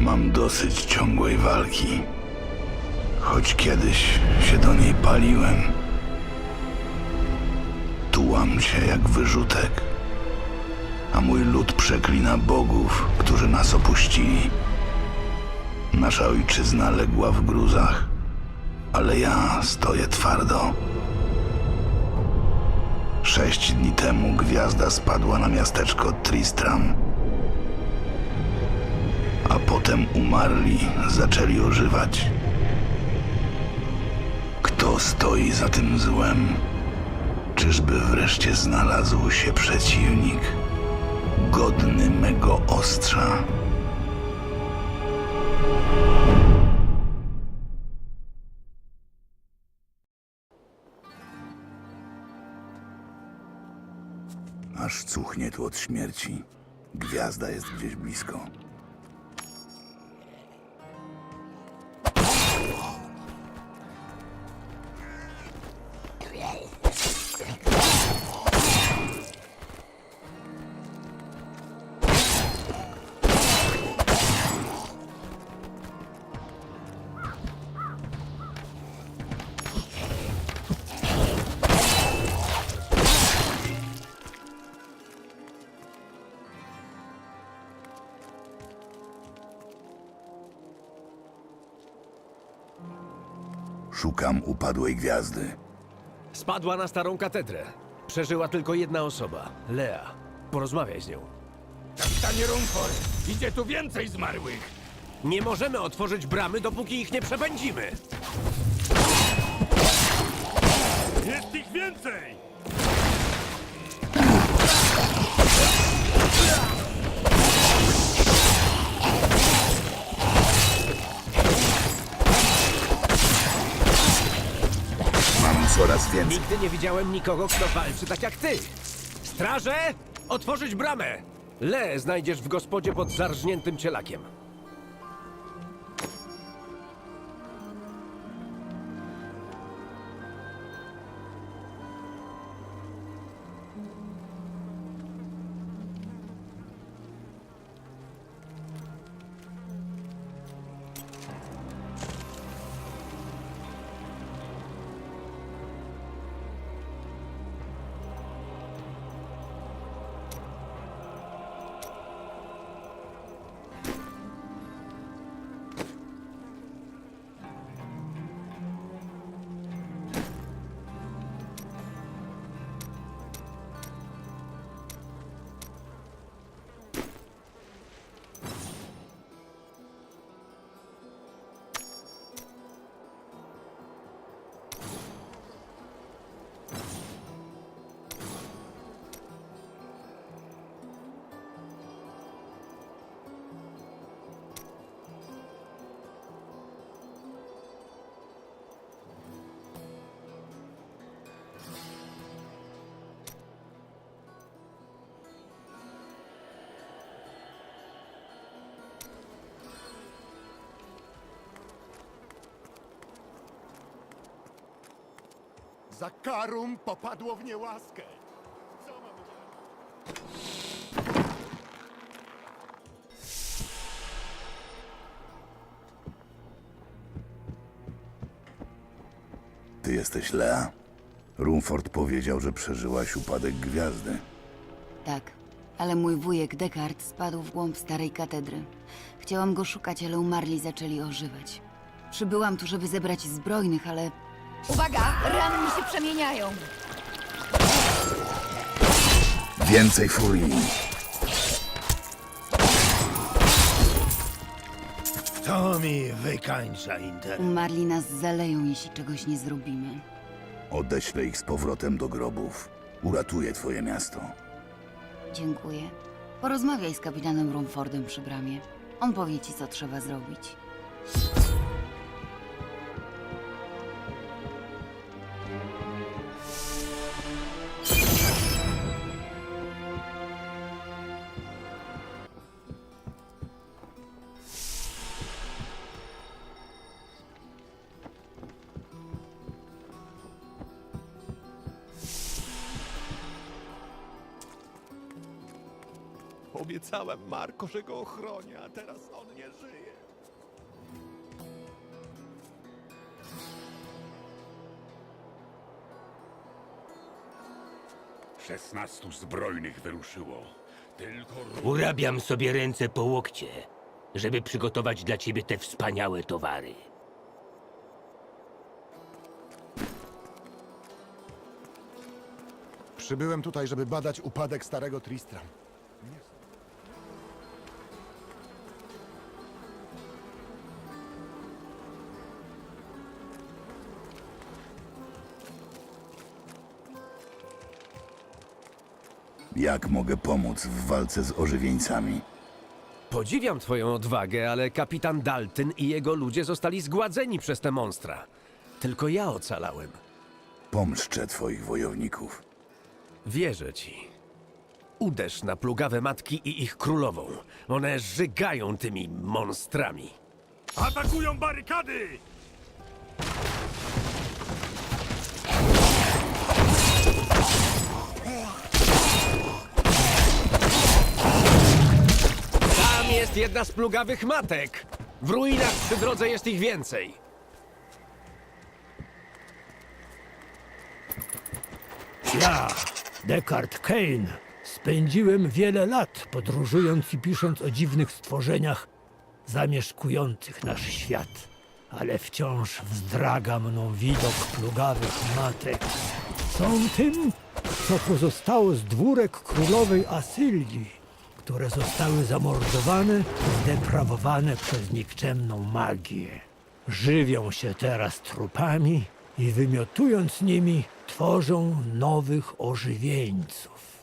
Mam dosyć ciągłej walki. Choć kiedyś się do niej paliłem. Tułam się jak wyrzutek. A mój lud przeklina bogów, którzy nas opuścili. Nasza ojczyzna legła w gruzach, ale ja stoję twardo. Sześć dni temu gwiazda spadła na miasteczko Tristram. A potem umarli zaczęli ożywać. Kto stoi za tym złem? Czyżby wreszcie znalazł się przeciwnik godny mego ostrza? Aż cuchnie tu od śmierci. Gwiazda jest gdzieś blisko. Szukam upadłej gwiazdy. Spadła na starą katedrę. Przeżyła tylko jedna osoba Lea. Porozmawiaj z nią. Kapitanie Rumford, idzie tu więcej zmarłych. Nie możemy otworzyć bramy, dopóki ich nie przepędzimy. Jest ich więcej! Coraz więcej. Nigdy nie widziałem nikogo, kto walczy tak jak ty. Straże! Otworzyć bramę! Le znajdziesz w gospodzie pod zarżniętym cielakiem. Zakarum popadło w niełaskę. Co mamy Ty jesteś Lea? Rumford powiedział, że przeżyłaś upadek gwiazdy. Tak, ale mój wujek Descartes spadł w głąb starej katedry. Chciałam go szukać, ale umarli zaczęli ożywać. Przybyłam tu, żeby zebrać zbrojnych, ale Uwaga, ranni się przemieniają. Więcej furii. To mi wykańcza inter. umarli nas zaleją, jeśli czegoś nie zrobimy. Odeślę ich z powrotem do grobów. Uratuję twoje miasto. Dziękuję. Porozmawiaj z kapitanem Rumfordem przy bramie. On powie ci, co trzeba zrobić. Obiecałem Marko, że go ochronię, a teraz on nie żyje. Szesnastu zbrojnych wyruszyło. Tylko Urabiam sobie ręce po łokcie, żeby przygotować dla ciebie te wspaniałe towary. Przybyłem tutaj, żeby badać upadek starego Tristram. Nie Jak mogę pomóc w walce z ożywieńcami? Podziwiam twoją odwagę, ale kapitan Dalton i jego ludzie zostali zgładzeni przez te monstra. Tylko ja ocalałem. Pomszczę twoich wojowników. Wierzę ci. Uderz na plugawe matki i ich królową. One żygają tymi monstrami. atakują barykady! Jest jedna z plugawych matek. W ruinach przy drodze jest ich więcej. Ja, Descartes Kane, spędziłem wiele lat podróżując i pisząc o dziwnych stworzeniach zamieszkujących nasz świat. Ale wciąż wzdraga mną widok plugawych matek. Są tym, co pozostało z dwórek królowej Asylii, które zostały zamordowane, zdeprawowane przez nikczemną magię. Żywią się teraz trupami i wymiotując nimi, tworzą nowych ożywieńców.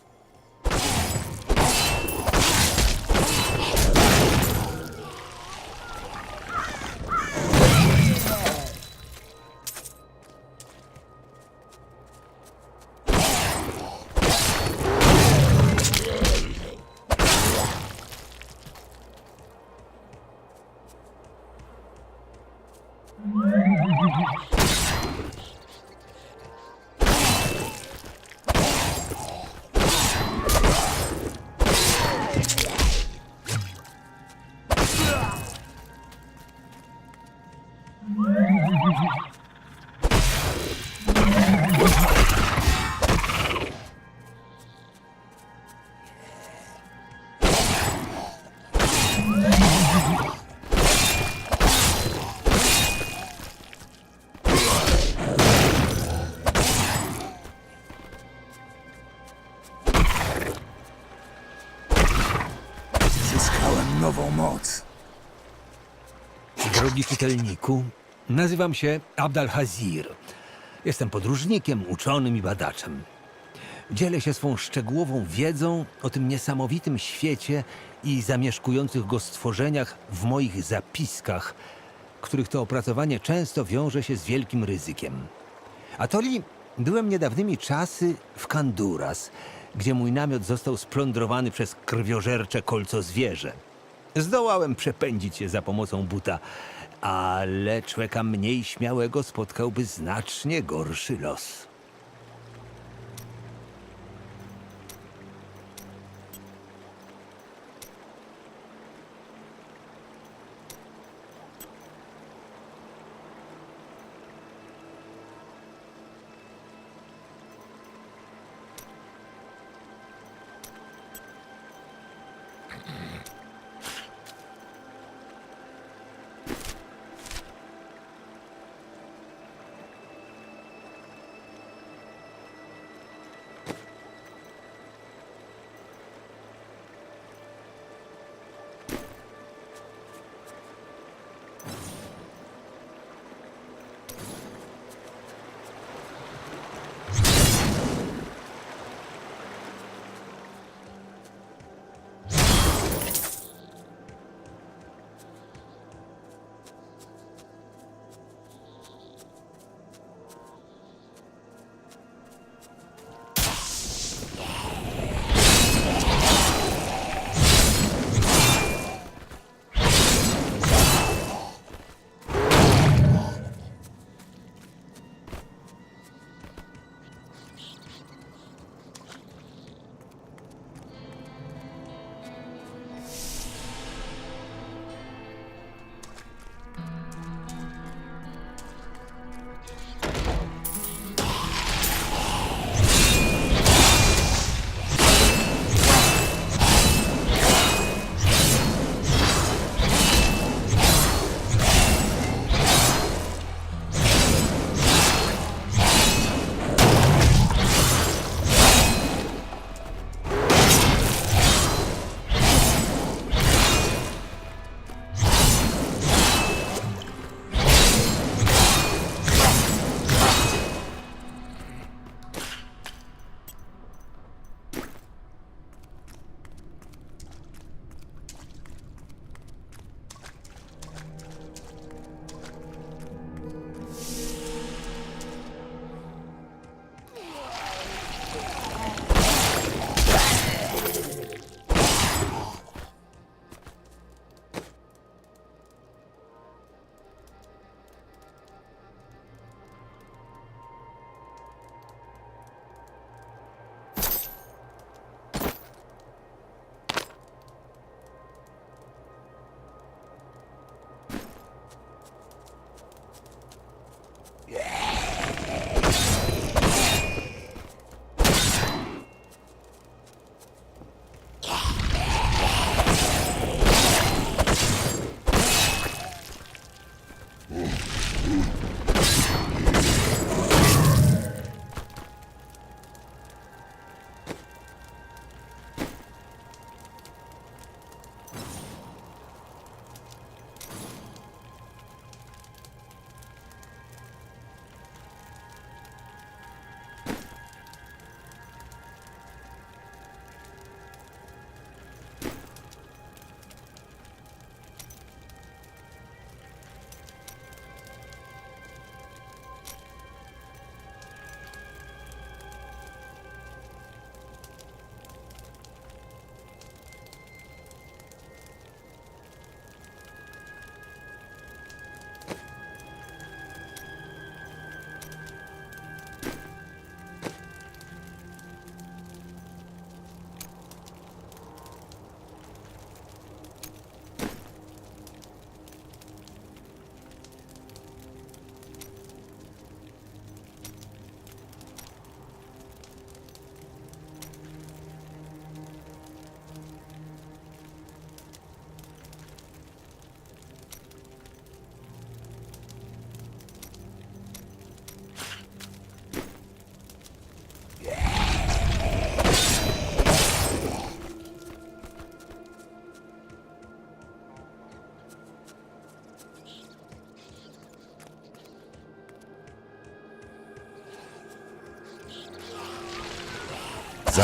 Czytelniku, nazywam się Abdal Hazir. Jestem podróżnikiem, uczonym i badaczem. Dzielę się swą szczegółową wiedzą o tym niesamowitym świecie i zamieszkujących go stworzeniach w moich zapiskach, których to opracowanie często wiąże się z wielkim ryzykiem. Atoli byłem niedawnymi czasy w Kanduras, gdzie mój namiot został splądrowany przez krwiożercze kolco zwierzę. Zdołałem przepędzić się za pomocą buta, ale człowieka mniej śmiałego spotkałby znacznie gorszy los.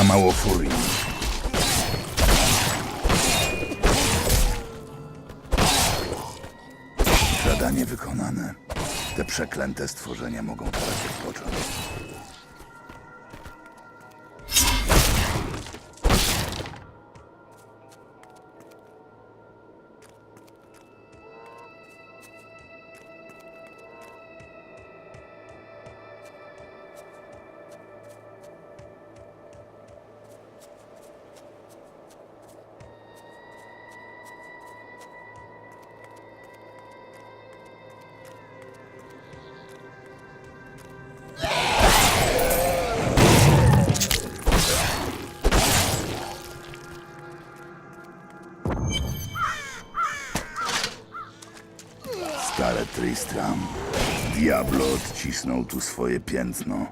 Za mało furii. Zadanie wykonane. Te przeklęte stworzenia mogą teraz odpocząć. Diablo odcisnął tu swoje piętno.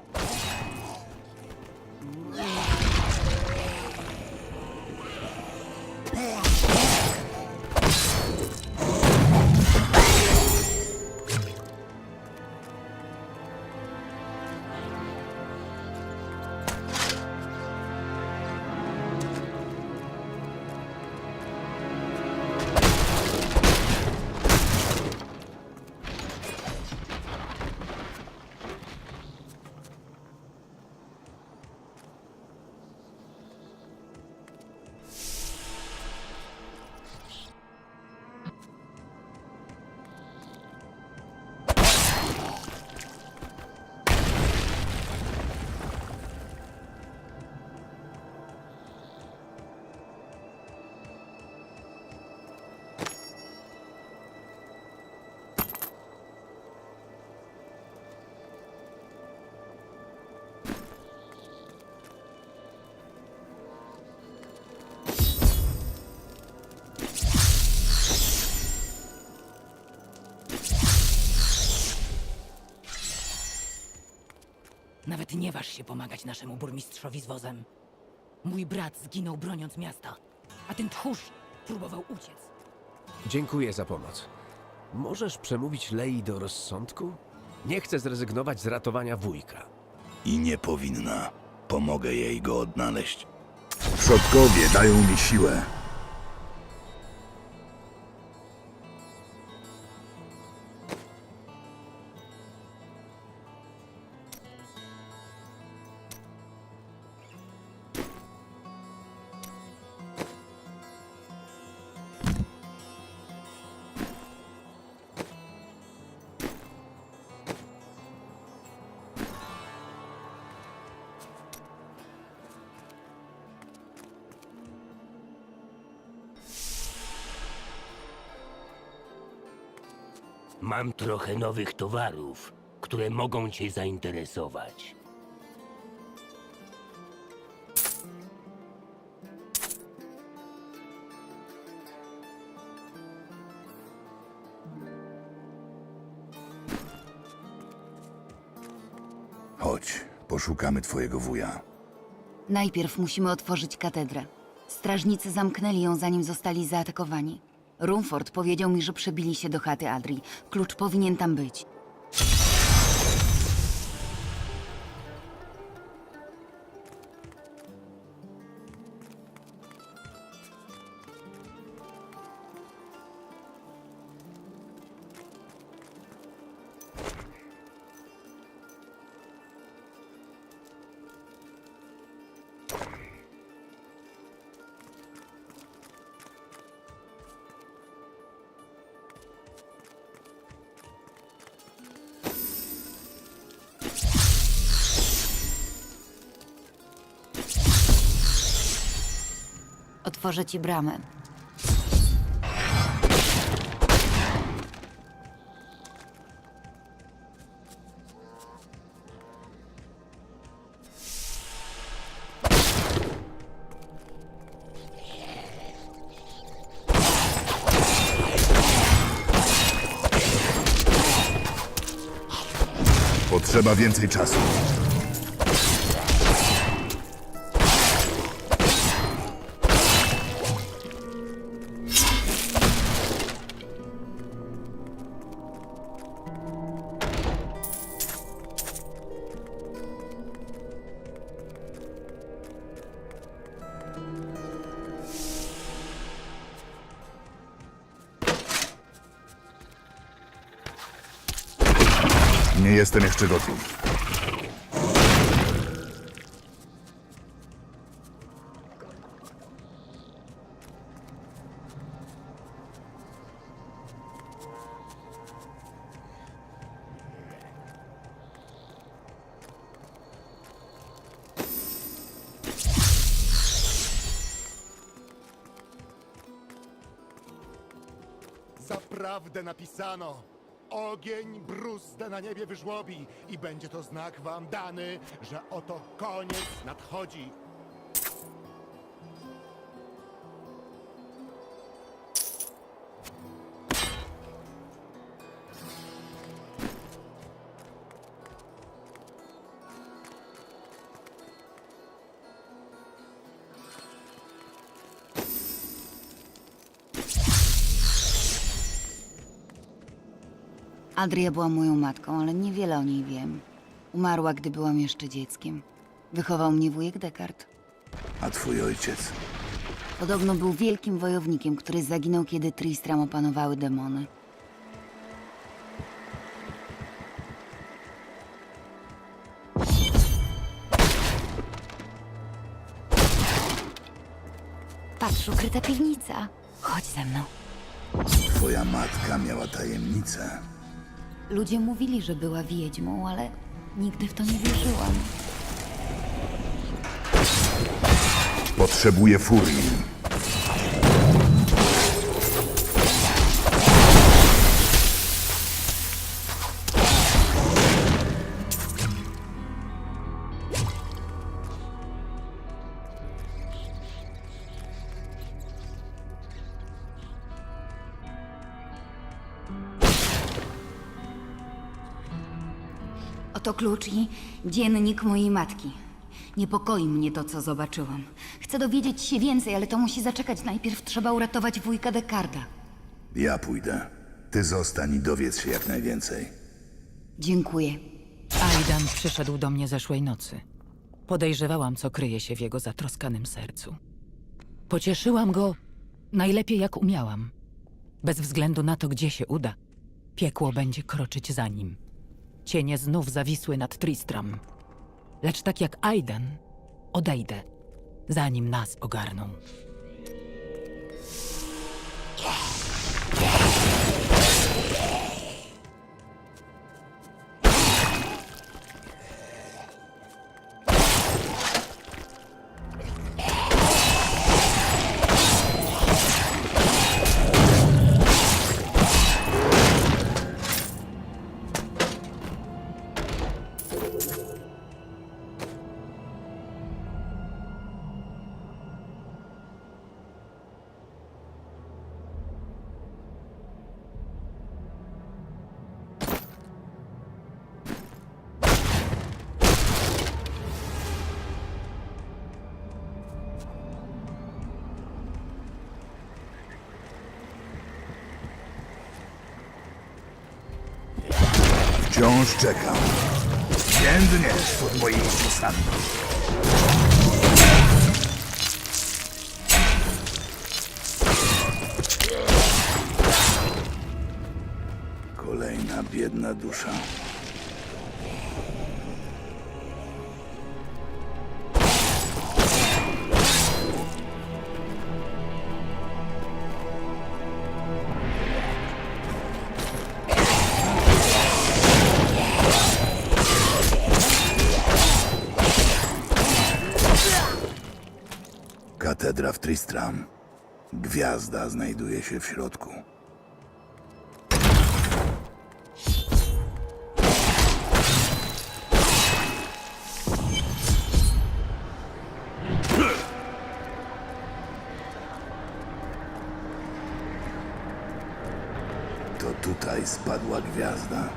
Waż się pomagać naszemu burmistrzowi z wozem. Mój brat zginął broniąc miasta, a ten tchórz próbował uciec. Dziękuję za pomoc. Możesz przemówić Lei do rozsądku? Nie chcę zrezygnować z ratowania wujka. I nie powinna. Pomogę jej go odnaleźć. Przodkowie dają mi siłę. Mam trochę nowych towarów, które mogą cię zainteresować. Chodź, poszukamy twojego wuja. Najpierw musimy otworzyć katedrę. Strażnicy zamknęli ją, zanim zostali zaatakowani. Rumford powiedział mi, że przebili się do chaty Adri. Klucz powinien tam być. Otworzę ci bramę. Potrzeba więcej czasu. Jeszcze gotów. Zaprawdę napisano. Ogień bruzdę na niebie wyżłobi i będzie to znak wam dany, że oto koniec nadchodzi. Adria była moją matką, ale niewiele o niej wiem. Umarła, gdy byłam jeszcze dzieckiem. Wychował mnie wujek Descartes. A twój ojciec? Podobno był wielkim wojownikiem, który zaginął, kiedy Tristram opanowały demony. Patrz, ukryta piwnica. Chodź ze mną. Twoja matka miała tajemnicę. Ludzie mówili, że była wiedźmą, ale nigdy w to nie wierzyłam. Potrzebuję furii. Klucz i dziennik mojej matki. Niepokoi mnie to, co zobaczyłam. Chcę dowiedzieć się więcej, ale to musi zaczekać. Najpierw trzeba uratować wujka Dekarda. Ja pójdę. Ty zostań i dowiedz się jak najwięcej. Dziękuję. Aidan przyszedł do mnie zeszłej nocy. Podejrzewałam, co kryje się w jego zatroskanym sercu. Pocieszyłam go najlepiej jak umiałam. Bez względu na to, gdzie się uda, piekło będzie kroczyć za nim. Cienie znów zawisły nad Tristram. Lecz tak jak Aidan, odejdę, zanim nas ogarną. Wciąż czekam. Więdniesz pod moimi ciosami. Kolejna biedna dusza. Gwiazda znajduje się w środku. To tutaj spadła gwiazda.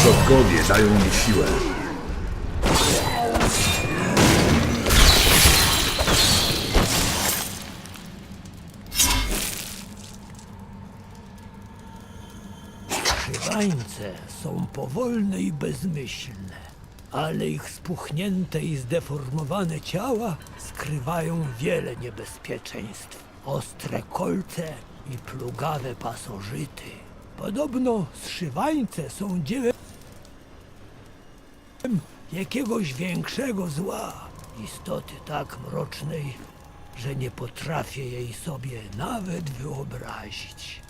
Przodkowie dają mi siłę. Są powolne i bezmyślne, ale ich spuchnięte i zdeformowane ciała skrywają wiele niebezpieczeństw. Ostre kolce i plugawe pasożyty. Podobno zszywańce są dziełem jakiegoś większego zła. Istoty tak mrocznej, że nie potrafię jej sobie nawet wyobrazić.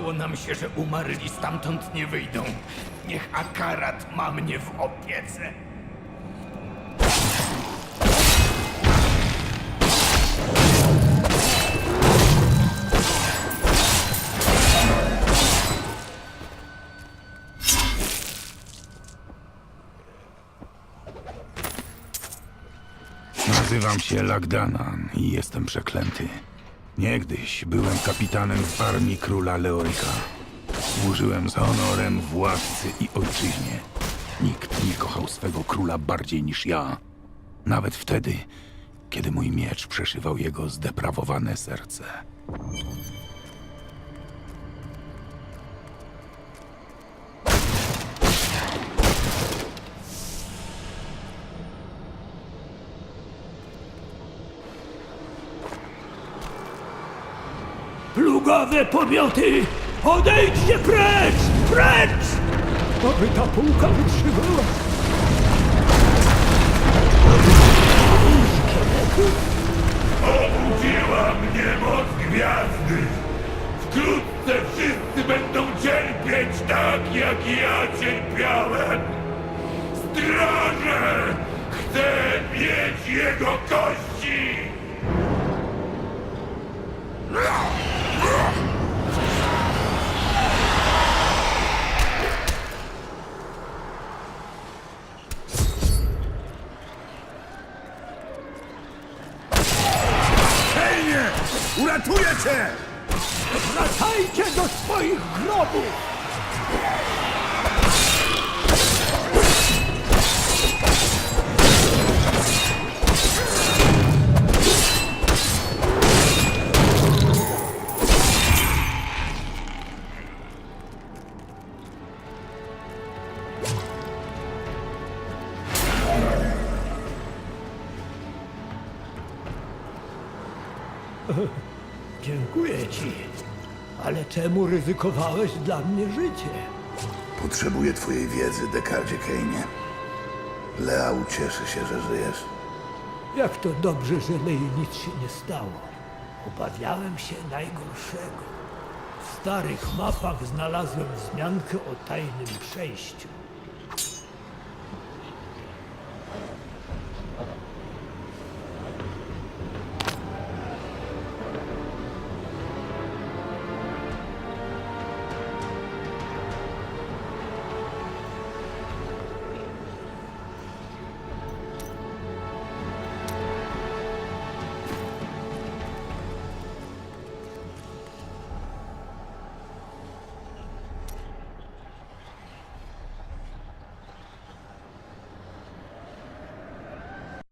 Wydawało nam się, że umarli stamtąd nie wyjdą. Niech Akarat ma mnie w opiece. Nazywam się Lagdanan i jestem przeklęty. Niegdyś byłem kapitanem w armii króla Leoryka. Służyłem z honorem władcy i ojczyźnie. Nikt nie kochał swego króla bardziej niż ja. Nawet wtedy, kiedy mój miecz przeszywał jego zdeprawowane serce. Plugawe pomioty! Odejdźcie precz! Precz! Aby ta półka wytrzymała. Obudziła mnie moc gwiazdy. Wkrótce wszyscy będą cierpieć tak, jak ja cierpiałem. Straże! Chcę mieć jego kości! Wracajcie do swoich grobów! Dziękuję ci. Ale czemu ryzykowałeś dla mnie życie? Potrzebuję twojej wiedzy, Dekardzie Kejnie. Lea ucieszy się, że żyjesz. Jak to dobrze, że Lei nic się nie stało. Obawiałem się najgorszego. W starych mapach znalazłem wzmiankę o tajnym przejściu.